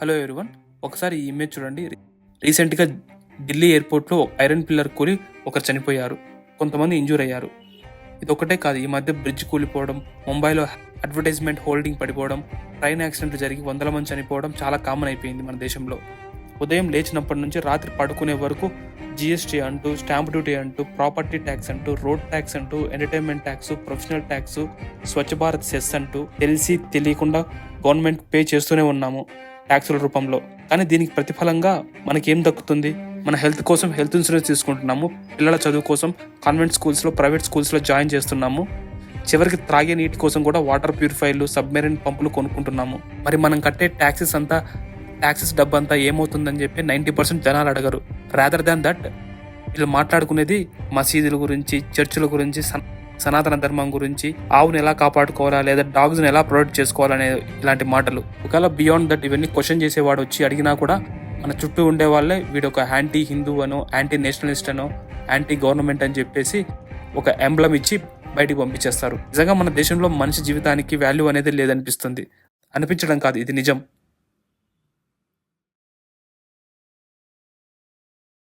Hello everyone. ఒకసారి ఈ image చూడండి. రీసెంట్గా ఢిల్లీ ఎయిర్పోర్ట్లో ఐరన్ పిల్లర్ కూలి ఒకరు చనిపోయారు. కొంతమంది ఇంజూర్ అయ్యారు ఇది ఒకటే కాదు ఈ మధ్య బ్రిడ్జ్ కూలిపోవడం ముంబైలో అడ్వర్టైజ్మెంట్ హోల్డింగ్ పడిపోవడం ట్రైన్ యాక్సిడెంట్లు జరిగి వందల మంది చనిపోవడం చాలా కామన్ అయిపోయింది మన దేశంలో. ఉదయం లేచినప్పటి నుంచి రాత్రి పడుకునే వరకు జిఎస్టీ అంటూ స్టాంప్ డ్యూటీ అంటూ ప్రాపర్టీ ట్యాక్స్ అంటూ రోడ్ ట్యాక్స్ అంటూ entertainment tax professional tax Swachh Bharat cess అంటూ తెలిసి తెలియకుండా గవర్నమెంట్ పే చేస్తూనే ఉన్నాము. ట్యాక్సుల రూపంలో. కానీ దీనికి ప్రతిఫలంగా మనకేం దక్కుతుంది? మన హెల్త్ కోసం హెల్త్ ఇన్సూరెన్స్ తీసుకుంటున్నాము. పిల్లల చదువు కోసం కాన్వెంట్ స్కూల్స్లో ప్రైవేట్ స్కూల్స్లో జాయిన్ చేస్తున్నాము. చివరికి త్రాగే నీటి కోసం కూడా వాటర్ ప్యూరిఫైర్లు సబ్మెరీన్ పంపులు కొనుక్కుంటున్నాము. మరి మనం కట్టే ట్యాక్సెస్ అంతా ట్యాక్సెస్ డబ్బు అంతా ఏమవుతుందని చెప్పి నైంటీ పర్సెంట్ జనాలు అడగరు. రాదర్ దాన్ దట్ వీళ్ళు మాట్లాడుకునేది మసీదుల గురించి చర్చిల గురించి సనాతన ధర్మం గురించి ఆవుని ఎలా కాపాడుకోవాలా లేదా డాగ్స్ని ఎలా ప్రొటెక్ట్ చేసుకోవాలనే ఇలాంటి మాటలు. ఒకవేళ బియాండ్ దట్ ఇవన్నీ క్వశ్చన్ చేసేవాడు వచ్చి అడిగినా కూడా మన చుట్టూ ఉండే వాళ్ళే వీడు ఒక యాంటీ హిందూ అనో యాంటీ నేషనలిస్ట్ అనో యాంటీ గవర్నమెంట్ అని చెప్పేసి ఒక ఎంబ్లం ఇచ్చి బయటికి పంపించేస్తారు. నిజంగా మన దేశంలో మనిషి జీవితానికి వాల్యూ అనేది లేదనిపిస్తుంది. అనిపించడం కాదు ఇది నిజం.